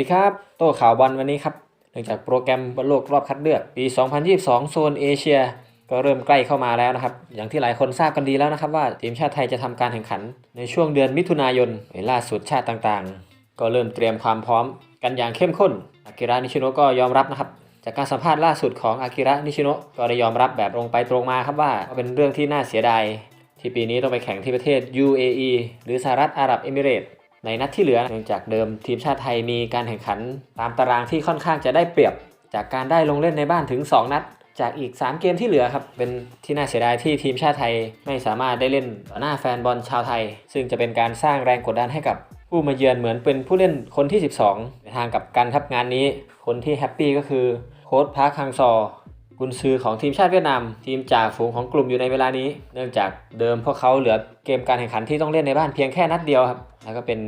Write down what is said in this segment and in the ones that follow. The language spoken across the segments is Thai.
ดีครับ โต้ข่าวบอลวันนี้ครับเนื่องจากโปรแกรมบอลโลกรอบคัดเลือกปี 2022 โซนเอเชีย ก็เริ่มใกล้เข้ามาแล้วนะครับ อย่างที่หลายคนทราบกันดีแล้วนะครับว่าทีมชาติไทยจะทำการแข่งขัน ในช่วงเดือนมิถุนายนในล่าสุดชาติต่างๆ ก็เริ่มเตรียมความพร้อมกันอย่างเข้มข้น อากิระนิชิโนะก็ยอมรับนะครับ จากการสัมภาษณ์ล่าสุดของอากิระนิชิโนะก็ได้ยอมรับแบบตรงไปตรงมาครับว่าเป็นเรื่องที่น่าเสียดายที่ปีนี้ต้องไปแข่งที่ประเทศ UAE หรือสหรัฐอาหรับเอมิเรตส์ ในนัดที่เหลือเนื่องจากเดิมทีมชาติไทยมีการแข่งขัน ตามตารางที่ค่อนข้างจะได้เปรียบ จากการได้ลงเล่นในบ้านถึง 2 นัด จากอีก 3 เกมที่เหลือครับเป็นที่น่าเสียดายที่ทีมชาติไทยไม่สามารถได้เล่นต่อหน้าแฟนบอลชาวไทย ซึ่งจะเป็นการสร้างแรงกดดันให้กับผู้มาเยือนเหมือนเป็นผู้เล่นคนที่ 12 ในทางกับกันครับงานนี้ คนที่แฮปปี้ก็คือโค้ชพาร์คฮังซอ กุนซือของทีมชาติเวียดนาม ทีมจ่าฝูงของกลุ่มอยู่ในเวลานี้ เนื่องจากเดิมพวกเขาเหลือเกมการแข่งขันที่ต้องเล่นในบ้านเพียงแค่นัดเดียวครับแล้วก็เป็น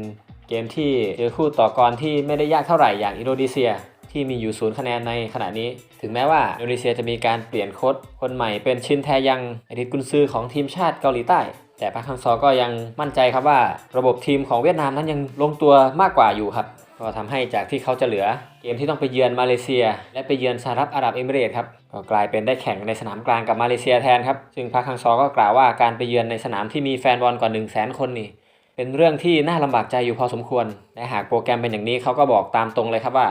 เกมที่เจอคู่ต่อกรที่ไม่ได้ยากเท่าไหร่อย่างอินโดนีเซียที่มีอยู่ศูนย์คะแนนในขณะนี้ ถึงแม้ว่าอินโดนีเซียจะมีการเปลี่ยนโค้ชคนใหม่เป็นชินแทยังอดีตกุนซือของทีมชาติเกาหลีใต้ แต่พาคังซอก็ยังมั่นใจครับว่า ระบบทีมของเวียดนามนั้นยังลงตัวมากกว่าอยู่ครับ ก็ทำให้จากที่เขาจะเหลือเกมที่ต้องไปเยือนมาเลเซีย และไปเยือนสหรัฐอาหรับเอมิเรตครับก็กลายเป็นได้แข่งในสนามกลางกับมาเลเซียแทนครับซึ่งพาร์คฮังซอก็กล่าวว่าการไปเยือนในสนามที่มีแฟนบอลกว่า 1 0 0 0 0แสนคนนี่เป็นเรื่องที่น่าลำบากใจอยู่พอสมควรและหากโปรแกรมเป็นอย่างนี้เขาก็บอกตามตรงเลยครับว่า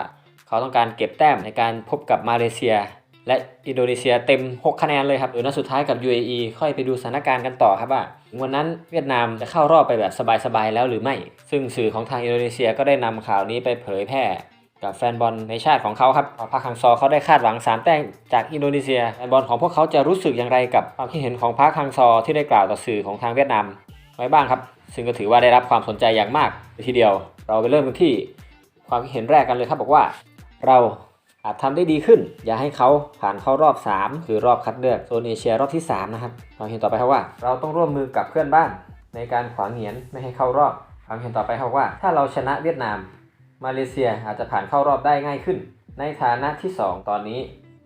เขาต้องการเก็บแต้มในการพบกับมาเลเซีย และอินโดนีเซียเต็ม 6 คะแนนเลยครับหรือนัดสุดท้ายกับ UAE ค่อยไปดูสถานการณ์กันต่อครับว่าวันนั้นเวียดนามจะเข้ารอบไปแบบสบายๆแล้วหรือไม่ ซึ่งสื่อของทางอินโดนีเซียก็ได้นำข่าวนี้ไปเผยแพร่กับแฟนบอลในชาติของเขาครับพาร์คฮังซอเขาได้คาดหวัง3แต้มจากอินโดนีเซียแฟนบอลของพวกเขาจะรู้สึกอย่างไรกับความคิดเห็นของพาร์คฮังซอที่ได้กล่าวต่อสื่อของทางเวียดนามไว้บ้างครับ ซึ่งก็ถือว่าได้รับความสนใจอย่างมากทีเดียว เราไปเริ่มกันที่ความคิดเห็นแรกกันเลยครับบอกว่า เรา อาจทำได้ดีขึ้น อย่าให้เขาผ่านเข้ารอบ 3 คือรอบคัดเลือกโซนเอเชียรอบที่ 3 นะครับความเห็นต่อไปครับว่า เราต้องร่วมมือกับเพื่อนบ้าน ในการขวางเหงียนไม่ให้เข้ารอบความเห็นต่อไปครับว่า ถ้าเราชนะเวียดนาม มาเลเซียอาจจะผ่านเข้ารอบได้ง่ายขึ้น ในฐานะที่ 2 ตอนนี้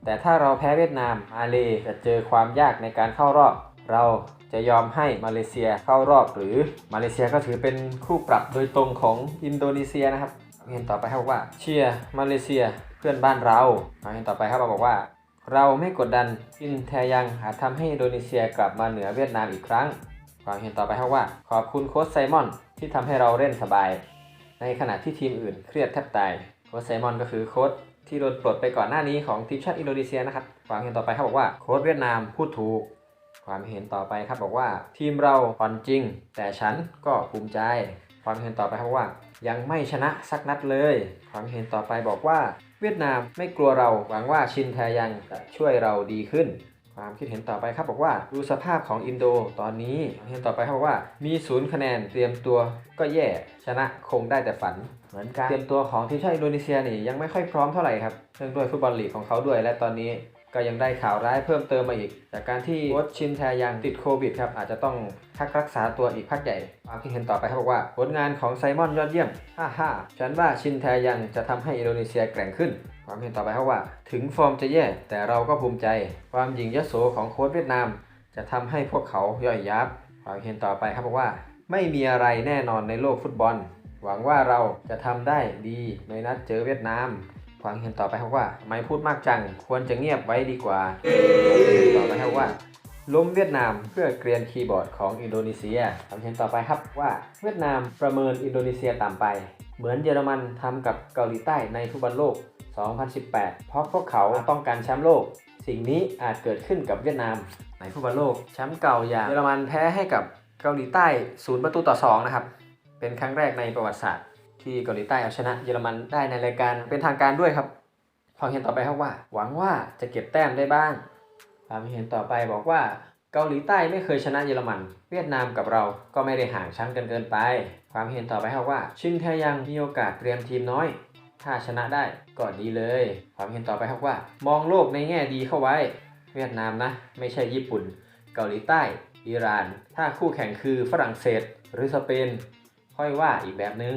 แต่ถ้าเราแพ้เวียดนามมาเลจะเจอความยากในการเข้ารอบ เราจะยอมให้มาเลเซียเข้ารอบหรือมาเลเซียก็ถือเป็นคู่ปรับโดยตรงของอินโดนีเซียนะครับเห็นต่อไปครับว่าเชียร์มาเลเซีย พื่อนบ้านเราความเห็นต่อไปครับบอกว่า เราไม่กดดันอินแทยังอาจทำให้อินโดนีเซียกลับมาเหนือเวียดนามอีกครั้งความเห็นต่อไปครับว่า ขอบคุณโค้ชไซมอนที่ทำให้เราเล่นสบาย ในขณะที่ทีมอื่นเครียดแทบตายโค้ชไซมอนก็คือโค้ชที่โดนปลดไปก่อนหน้านี้ของทีมชาติอินโดนีเซียนะครับความเห็นต่อไปเขาบอกว่าโค้ชเวียดนามพูดถูก ความเห็นต่อไปครับบอกว่า ทีมเราอ่อนจริง แต่ฉันก็ภูมิใจ ความเห็นต่อไปครับว่า ยังไม่ชนะสักนัดเลย ความเห็นต่อไปบอกว่า วียดนามไม่กลัวเราหวังว่าชินแทยังจะช่วยเราดีขึ้น ความคิดเห็นต่อไปครับบอกว่าดูสภาพของอินโดตอนนี้เห็นต่อไปครับบอกว่ามีศูนย์คะแนนเตรียมตัวก็แย่ชนะคงได้แต่ฝัน เหมือนกันเตรียมตัวของทีมชาติอินโดนีเซียนี่ยังไม่ค่อยพร้อมเท่าไหร่ครับเนื่องด้วยฟุตบอลลีกของเขาด้วย และตอนนี้ ก็ยังได้ข่าวร้ายเพิ่มเติมมาอีก จากการที่โค้ชชินแทยังติดโควิดครับอาจจะต้องพักรักษาตัวอีกพักใหญ่ความคิดเห็นต่อไปครับบอกว่า ผลงานของไซมอนยอดเยี่ยมฮ่าฮ่าฉันว่าชินแทยังจะทำให้อินโดนีเซียแกร่งขึ้น ความเห็นต่อไปครับว่า ถึงฟอร์มจะแย่แต่เราก็ภูมิใจ ความหยิ่งยโสของโค้ชเวียดนาม จะทำให้พวกเขาย่อยยับความเห็นต่อไปครับบอกว่า ไม่มีอะไรแน่นอนในโลกฟุตบอล หวังว่าเราจะทำได้ดีในนัดเจอเวียดนาม ความเห็นต่อไปครับว่าไม่พูดมากจัง ควรจะเงียบไว้ดีกว่าต่อไปครับว่าล้มเวียดนามเพื่อเกรียนคีย์บอร์ดของอินโดนีเซียคำเห็นต่อไปครับว่าเวียดนามประเมินอินโดนีเซียต่ำไป เหมือนเยอรมันทำกับเกาหลีใต้ในฟุตบอลโลก 2018 เพราะพวกเขาต้องการแชมป์โลก สิ่งนี้อาจเกิดขึ้นกับเวียดนามในฟุตบอลโลกแชมป์เก่าอย่างเยอรมันแพ้ให้กับเกาหลีใต้ศูนย์ประตูต่อ 2 นะครับ เป็นครั้งแรกในประวัติศาสตร์ ที่เกาหลีใต้เอาชนะเยอรมันได้ในรายการเป็นทางการด้วยครับความเห็นต่อไปครับว่า หวังว่าจะเก็บแต้มได้บ้างความเห็นต่อไปบอกว่าเกาหลีใต้ไม่เคยชนะเยอรมัน เวียดนามกับเราก็ไม่ได้ห่างชั้นกันเกินไป ความเห็นต่อไปครับว่า ชินแทยังมีโอกาสเตรียมทีมน้อย ถ้าชนะได้ก็ดีเลย ความเห็นต่อไปครับว่า มองโลกในแง่ดีเข้าไว้ เวียดนามนะ ไม่ใช่ญี่ปุ่น เกาหลีใต้ อิหร่าน ถ้าคู่แข่งคือฝรั่งเศส หรือสเปน ค่อยว่าอีกแบบนึง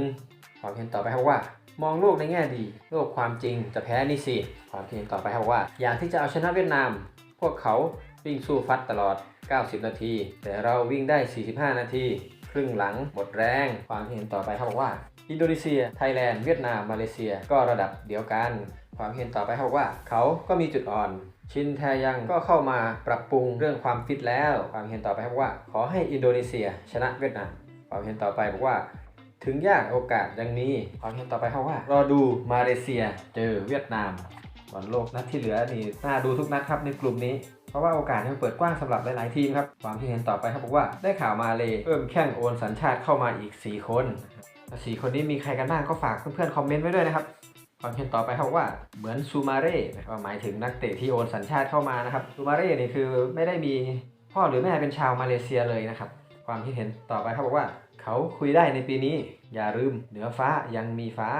ความเห็นต่อไปครับว่า มองโลกในแง่ดี โลกความจริงจะแพ้นี่สิความเห็นต่อไปครับว่า อยางที่จะเอาชนะเวียดนาม พวกเขาวิ่งสู้ฟัดตลอด 90 นาที แต่เราวิ่งได้ 45 นาที ครึ่งหลังหมดแรง ความเห็นต่อไปครับบอกว่า อินโดนีเซีย ไทยแลนด์ เวียดนาม มาเลเซีย ก็ระดับเดียวกัน ความเห็นต่อไปเขาบอกว่า เขาก็มีจุดอ่อน ชินแทยังก็เข้ามาปรับปรุงเรื่องความฟิตแล้ว ความเห็นต่อไปเขาบว่า ขอให้อินโดนีเซีย ชนะเวียดนาม ความเห็นต่อไปบอกว่า ถึงยากโอกาสยังมีความเห็นต่อไปเขาว่า รอดูมาเลเซียเจอเวียดนามบอลโลกนัดที่เหลือนี่น่าดูทุกนัดครับในกลุ่มนี้เพราะว่าโอกาสยังเปิดกว้างสำหรับหลาย ๆ ทีมครับ ความที่เห็นต่อไปครับบอกว่าได้ข่าวมาเลยเพิ่มแข้งโอนสัญชาติเข้ามาอีก 4 คนสี่คนนี้มีใครกันบ้างก็ฝากเพื่อน ๆ คอมเมนต์ไว้ด้วยนะครับความเห็นต่อไปครับว่าเหมือนซูมาเร่หมายถึงนักเตะที่โอนสัญชาติเข้ามานะครับซูมาเร่นี่คือไม่ได้มีพ่อหรือแม่เป็นชาวมาเลเซียเลยนะครับ ความคิดเห็นต่อไปครับบอกว่า เขาคุยได้ในปีนี้ อย่าลืมเหนือฟ้ายังมีฟ้า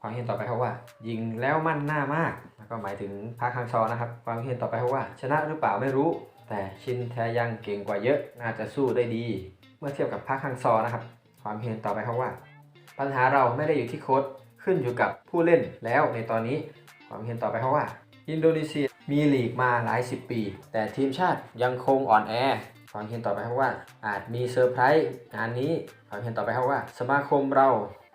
ความเห็นต่อไปครับว่า ยิงแล้วมั่นหน้ามากแล้วก็หมายถึงพาร์คฮังซอนะครับ ความเห็นต่อไปครับว่า ชนะหรือเปล่าไม่รู้ แต่ชินแทยังเก่งกว่าเยอะน่าจะสู้ได้ดี เมื่อเทียบกับพาร์คฮังซอนะครับ ความเห็นต่อไปครับว่า ปัญหาเราไม่ได้อยู่ที่โค้ชขึ้นอยู่กับผู้เล่นแล้วในตอนนี้ ความเห็นต่อไปครับว่า อินโดนีเซียมีลีกมาหลายสิบปี แต่ทีมชาติยังคงอ่อนแอ ความเห็นต่อไปครับว่า อาจมีเซอร์ไพรส์งานนี้ความเห็นต่อไปครับว่า สมาคมเรา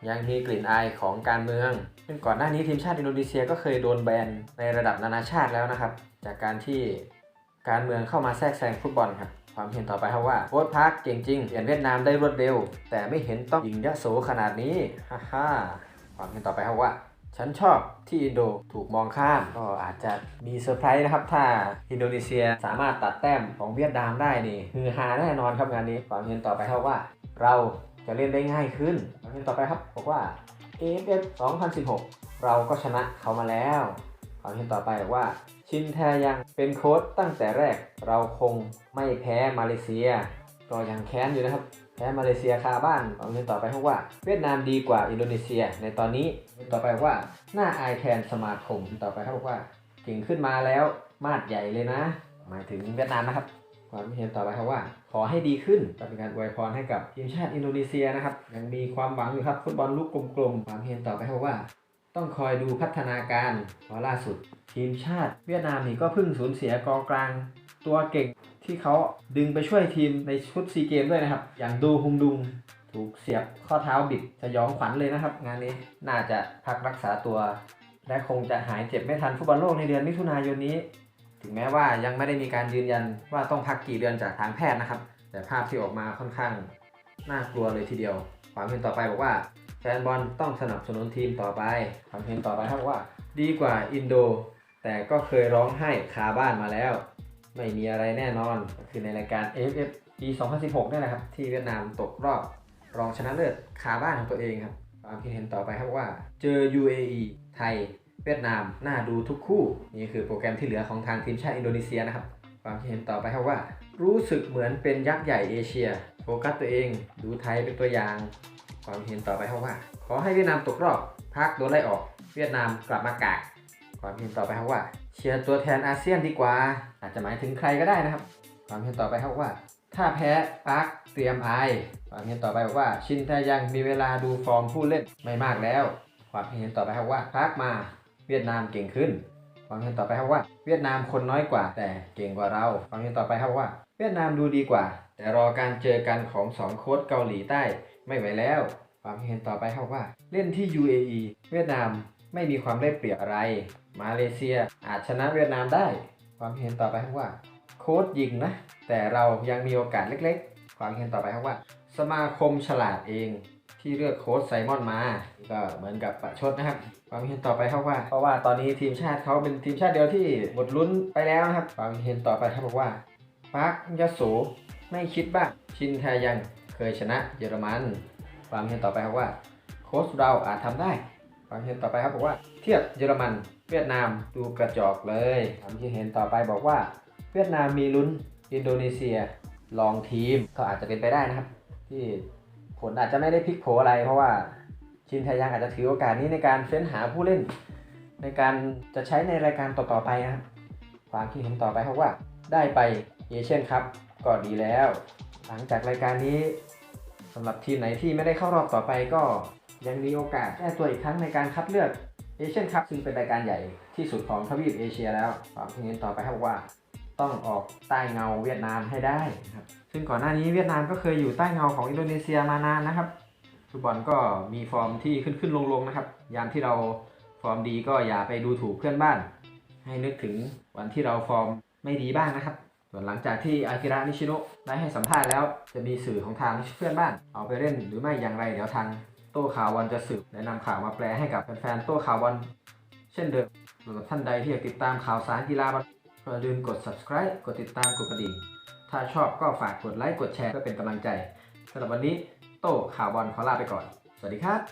ยังมีกลิ่นอายของการเมืองซึ่งก่อนหน้านี้ทีมชาติอินโดนีเซียก็เคยโดนแบนในระดับนานาชาติแล้วนะครับ จากการที่การเมืองเข้ามาแทรกแซงฟุตบอลครับความเห็นต่อไปครับว่าโค้ชพักเก่งจริงเปลี่ยนเวียดนามได้รวดเร็ว แต่ไม่เห็นต้องยิงยะโสขนาดนี้ฮ่าฮ่าความเห็นต่อไปครับว่า ฉันชอบที่อินโดถูกมองข้าม ก็อาจจะมีเซอร์ไพรส์นะครับ ถ้าอินโดนีเซียสามารถตัดแต้มของเวียดนามได้นี่ฮือฮาแน่นอนครับงานนี้ความเห็นต่อไปครับว่า เราจะเล่นได้ง่ายขึ้นความเห็นต่อไปครับบอกว่า AFF 2016 เราก็ชนะเขามาแล้วความเห็นต่อไปบอกว่าชินแทยังเป็นโค้ชตั้งแต่แรกเราคงไม่แพ้มาเลเซีย ก็ยังแค้นอยู่นะครับแพ้มาเลเซียคาบ้านความเห็นต่อไปครับว่าเวียดนามดีกว่าอินโดนีเซีย ในตอนนี้ต่อไปว่าหน่าอายแทนสมาคมต่อไปครับบอกว่าเก่งขึ้นมาแล้วมาดใหญ่เลยนะ หมายถึงเวียดนามนะครับความเห็นต่อไปครับว่า ขอให้ดีขึ้นก็เป็นการอวยพรให้กับทีมชาติอินโดนีเซียนะครับยังมีความหวังอยู่ครับฟุตบอลลูกกลมๆความเห็นต่อไปครับว่า ต้องคอยดูพัฒนาการเพราะล่าสุด ทีมชาติเวียดนามนี่ก็เพิ่งสูญเสียกองกลาง ตัวเก่งที่เขาดึงไปช่วยทีมในชุดซีเกมด้วยนะครับ อย่างดูฮุงดุงถูกเสียบข้อเท้าบิดสยองขวัญเลยนะครับ งานนี้น่าจะพักรักษาตัว และคงจะหายเจ็บไม่ทันฟุตบอลโลกในเดือนมิถุนายนนี้ ถึงแม้ว่ายังไม่ได้มีการยืนยันว่าต้องพักกี่เดือนจากทางแพทย์นะครับ แต่ภาพที่ออกมาค่อนข้างน่ากลัวเลยทีเดียว ความเห็นต่อไปบอกว่าแฟนบอลต้องสนับสนุนทีมต่อไป ความเห็นต่อไปครับว่า ดีกว่าอินโด แต่ก็เคยร้องไห้คาบ้านมาแล้ว ไม่มีอะไรแน่นอนคือในรายการ AFF ปี 2016นี่แหละครับ ที่เวียดนามตกรอบรองชนะเลิศคาบ้านของตัวเองครับ ความคิดเห็นต่อไปครับว่า เจอ UAE ไทย เวียดนามน่าดูทุกคู่ นี่คือโปรแกรมที่เหลือของทางทีมชาติอินโดนีเซียนะครับ ความคิดเห็นต่อไปครับว่า รู้สึกเหมือนเป็นยักษ์ใหญ่เอเชีย โฟกัสตัวเองดูไทยเป็นตัวอย่าง ความเห็นต่อไปครับว่า ขอให้เวียดนามตกรอบพักโดนไล่ออก เวียดนามกลับมากากความเห็นต่อไปครับว่า เชียร์ตัวแทนอาเซียนดีกว่า อาจจะหมายถึงใครก็ได้นะครับ ความเห็นต่อไปครับว่า ถ้าแพ้ปักเตรียมอายความเห็นต่อไปบอกว่าชินแทยังมีเวลาดูฟอร์มผู้เล่นไม่มากแล้ว ความเห็นต่อไปครับว่าพักมาเวียดนามเก่งขึ้น ความเห็นต่อไปครับว่า เวียดนามคนน้อยกว่า แต่เก่งกว่าเรา ความเห็นต่อไปครับว่า เวียดนามดูดีกว่า แต่รอการเจอกันของสองโค้ชเกาหลีใต้ไม่ไหวแล้ว ความเห็นต่อไปครับว่า เล่นที่ UAE เวียดนาม ไม่มีความได้เปรียบอะไร มาเลเซียอาจชนะเวียดนามได้ ความเห็นต่อไปครับว่า โค้ชยิงนะ แต่เรายังมีโอกาสเล็กๆ ความเห็นต่อไปครับว่า สมาคมฉลาดเองที่เลือกโค้ชไซมอนมา ก็เหมือนกับประชดนะครับ ความเห็นต่อไปครับว่า เพราะว่าตอนนี้ทีมชาติเขาเป็นทีมชาติเดียวที่หมดลุ้นไปแล้วนะครับ ความเห็นต่อไปครับบอกว่าปาร์คยโสไม่คิดบ้างชินแทยังเคยชนะเยอรมัน ความเห็นต่อไปครับว่า โค้ชเราอาจทำได้ ความเห็นต่อไปครับบอกว่าเทียบเยอรมัน เวียดนามดูกระจอกเลยความคิดเห็นต่อไปบอกว่า เวียดนามมีลุ้นอินโดนีเซียลองทีมก็อาจจะเป็นไปได้นะครับ ที่ผลอาจจะไม่ได้พลิกโผอะไร เพราะว่าชินไทยังอาจจะถือโอกาสนี้ในการเฟ้นหาผู้เล่น ในการจะใช้ในรายการต่อๆไปนะครับความคิดเห็นต่อไปครับว่า ได้ไปเอเชียนครับก็ดีแล้ว หลังจากรายการนี้สำหรับทีมไหนที่ไม่ได้เข้ารอบต่อไปก็ ยังมีโอกาสแก้ตัวอีกครั้งในการคัดเลือกเอเชียนคัพซึ่งเป็นรายการใหญ่ที่สุดของทวีปเอเชียแล้วความคิดเห็นต่อไปครับว่า ต้องออกใต้เงาเวียดนามให้ได้นะครับซึ่งก่อนหน้านี้เวียดนามก็เคยอยู่ใต้เงาของอินโดนีเซียมานานนะครับฟุตบอลก็มีฟอร์มที่ขึ้นขึ้นลงลงๆนะครับ ยามที่เราฟอร์มดีก็อย่าไปดูถูกเพื่อนบ้าน ให้นึกถึงวันที่เราฟอร์มไม่ดีบ้างนะครับ ส่วนหลังจากที่อากิระนิชิโนะได้ให้สัมภาษณ์แล้ว จะมีสื่อของทางเพื่อนบ้าน เอาไปเล่นหรือไม่อย่างไรเดี๋ยวทาง ต้ข่าววันจะสืบและนำข่าวมาแปลให้กับแฟนๆโต้ข่าววัน เช่นเดิมสำหรับท่านใดที่อยากติดตามข่าวสารกีฬาบอลอย่าลืมกด subscribe กดติดตามกดกระดิ่งถ้าชอบก็ฝากกดไลค์กดแชร์เพื่อเป็นกำลังใจสำหรับวันนี้โต้ข่าวบอลขอลาไปก่อน สวัสดีครับ